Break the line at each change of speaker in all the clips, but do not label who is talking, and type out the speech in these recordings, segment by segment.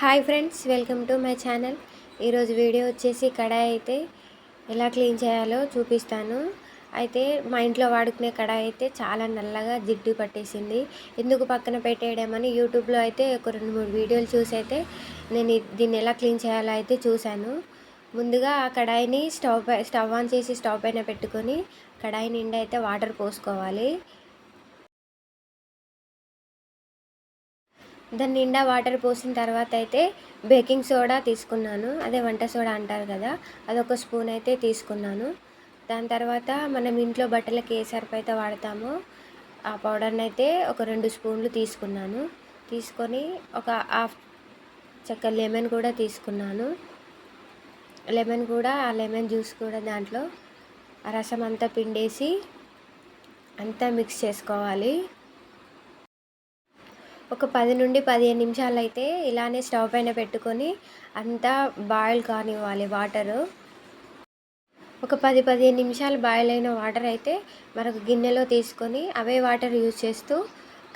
Hi friends welcome to my channel. ఈరోజు video వచ్చేసి కడాయి అయితే ఎలా క్లీన్ చేయాలో చూపిస్తాను. అయితే మా ఇంట్లో వాడుకునే కడాయి అయితే చాలా నల్లగా జిడ్డు పట్టేసింది. ఎందుకు పక్కన పెట్టేయడమని యూట్యూబ్లో అయితే ఒక రెండు మూడు వీడియోలు చూసి అయితే నేను దీన్ని ఎలా క్లీన్ చేయాలో అయితే చూశాను. ముందుగా ఆ కడాయిని స్టవ్ స్టవ్ ఆన్ చేసి స్టవ్ పైన పెట్టుకొని కడాయి నిండా అయితే వాటర్ పోసుకోవాలి. దాని నిండా వాటర్ పోసిన తర్వాత అయితే బేకింగ్ సోడా తీసుకున్నాను. అదే వంట సోడా అంటారు కదా అదొక స్పూన్ అయితే తీసుకున్నాను. దాని తర్వాత మనం ఇంట్లో బట్టలకి ఏ సర్ఫ్ అయితే వాడతామో ఆ పౌడర్ని అయితే ఒక రెండు స్పూన్లు తీసుకున్నాను. తీసుకొని ఒక హాఫ్ చెక్క లెమన్ కూడా తీసుకున్నాను. లెమన్ కూడా ఆ లెమన్ జ్యూస్ కూడా దాంట్లో ఆ రసం అంతా పిండేసి అంతా మిక్స్ చేసుకోవాలి. ఒక పది నుండి పదిహేను నిమిషాలు అయితే ఇలానే స్టవ్ పైన పెట్టుకొని అంతా బాయిల్ కానివ్వాలి వాటరు. ఒక పది పదిహేను నిమిషాలు బాయిల్ అయిన వాటర్ అయితే మరొక గిన్నెలో తీసుకొని అవే వాటర్ యూజ్ చేస్తూ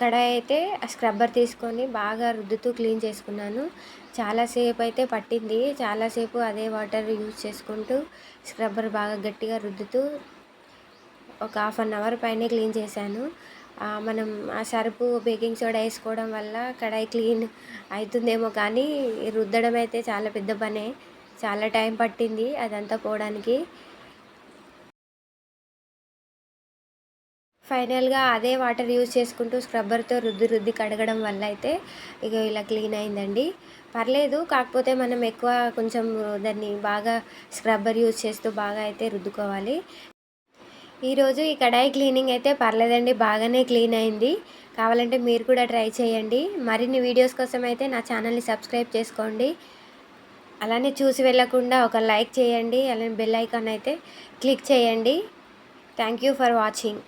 కడాయి అయితే ఆ స్క్రబ్బర్ తీసుకొని బాగా రుద్దుతూ క్లీన్ చేసుకున్నాను. చాలాసేపు అయితే పట్టింది. చాలాసేపు అదే వాటర్ యూజ్ చేసుకుంటూ స్క్రబ్బర్ బాగా గట్టిగా రుద్దుతూ ఒక హాఫ్ అన్ అవర్ పైనే క్లీన్ చేశాను. మనం ఆ సరుపు బేకింగ్ సోడా వేసుకోవడం వల్ల కడాయి క్లీన్ అవుతుందేమో కానీ రుద్దడం అయితే చాలా పెద్ద పనే. చాలా టైం పట్టింది అదంతా పోవడానికి. ఫైనల్గా అదే వాటర్ యూజ్ చేసుకుంటూ స్క్రబ్బర్తో రుద్ది రుద్ది కడగడం వల్ల అయితే ఇక ఇలా క్లీన్ అయిందండి. పర్లేదు కాకపోతే మనం ఎక్కువ కొంచెం దాన్ని బాగా స్క్రబ్బర్ యూజ్ చేస్తూ బాగా అయితే రుద్దుకోవాలి. ఈరోజు ఈ కడాయి క్లీనింగ్ అయితే పర్లేదండి బాగానే క్లీన్ అయింది. కావాలంటే మీరు కూడా ట్రై చేయండి. మరిన్ని వీడియోస్ కోసం అయితే నా ఛానల్ని సబ్స్క్రైబ్ చేసుకోండి. అలానే చూసి వెళ్ళకుండా ఒక లైక్ చేయండి. అలానే బెల్ ఐకాన్ అయితే క్లిక్ చేయండి. Thank you for watching.